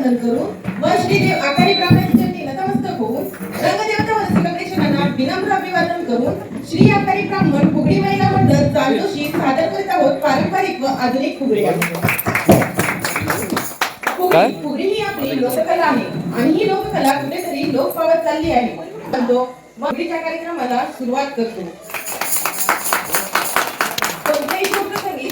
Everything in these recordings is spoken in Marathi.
वंदन करून व श्रीदेव आकाडी ब्राह्मणाची चरणी नतमस्तक होऊन रंगदेवता व रसिकप्रेक्षकांना विनम्र अभिवादन करून श्री आकाडी ब्राह्मण फुगडी महिला मंडळ चांदोशी सादर करीत आहोत पारंपरिक व आधुनिक फुगडी काय? फुगडी ही आपली लोककला आहे. आणि ही लोककला कुठेतरी लोप पावत चालली आहे. फुगडीच्या कार्यक्रमाला सुरुवात करतो.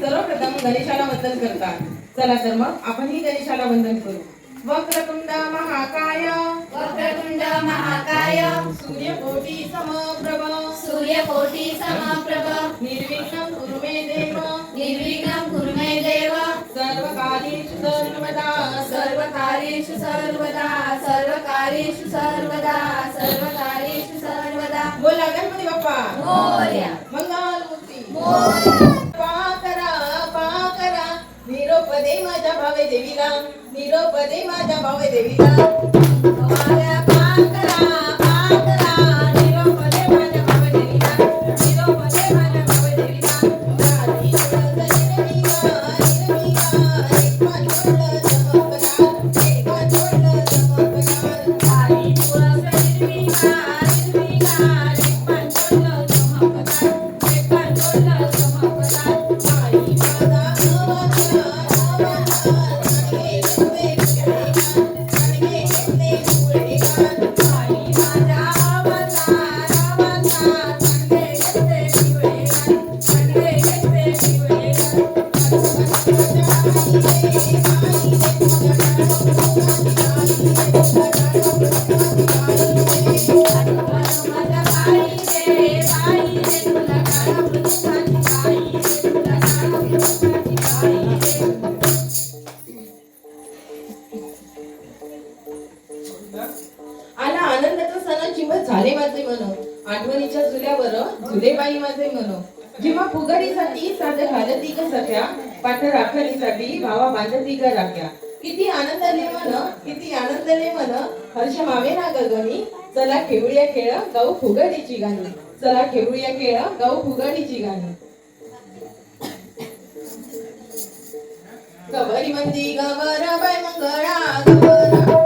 सर्वप्रथम गणेशाला वंदन करतात. चला तर मग आपणही गणेशाला वंदन करू. वक्रतुंड महाकाय. वक्रतुंड महाकाय. सूर्यकोटी समप्रभ. सूर्यकोटी समप्रभ. निर्विघ्नं कुरु मे देव. निर्विघ्नं कुरु मे देव. सर्वकार्येषु सर्वदा. सर्वकार्येषु सर्वदा. सर्वकार्येषु सर्वदा. सर्वकार्येषु सर्वदा. बोला गणपती बाप्पा. मोरया मंगलमूर्ती मोरया दे माझ्या भावे देवीला निरोप दे माझ्या भावे देवीला. माझे जेव्हा फुगडीसाठी साध घालती ग सख्या पाठ राखणीसाठी भावा बांधती ग राख्या किती आनंदले मन किती आनंदले मन हर्ष मावे ना गगनी चला खेळूया खेळ गाऊ फुगडीची गाणी. चला खेळूया खेळ गाऊ फुगडीची गाणी. कबरी मंदी गवर बाय मंगळा गवरा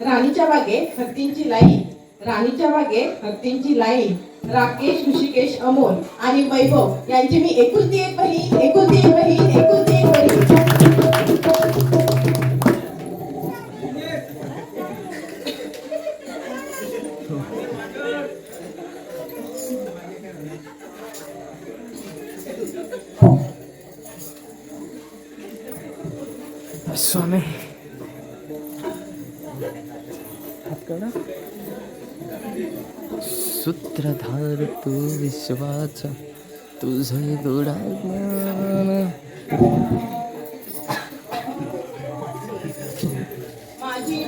राणीच्या बागे हत्तींची लाईन. राणीच्या बागे हत्तींची लाईन. राकेश ऋषिकेश अमोल आणि वैभव यांची मी एकुलती एक बहीण एकुलती एक बहीण. विश्वाचा तुझे गुणात्मान माझी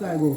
再过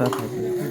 Exatamente.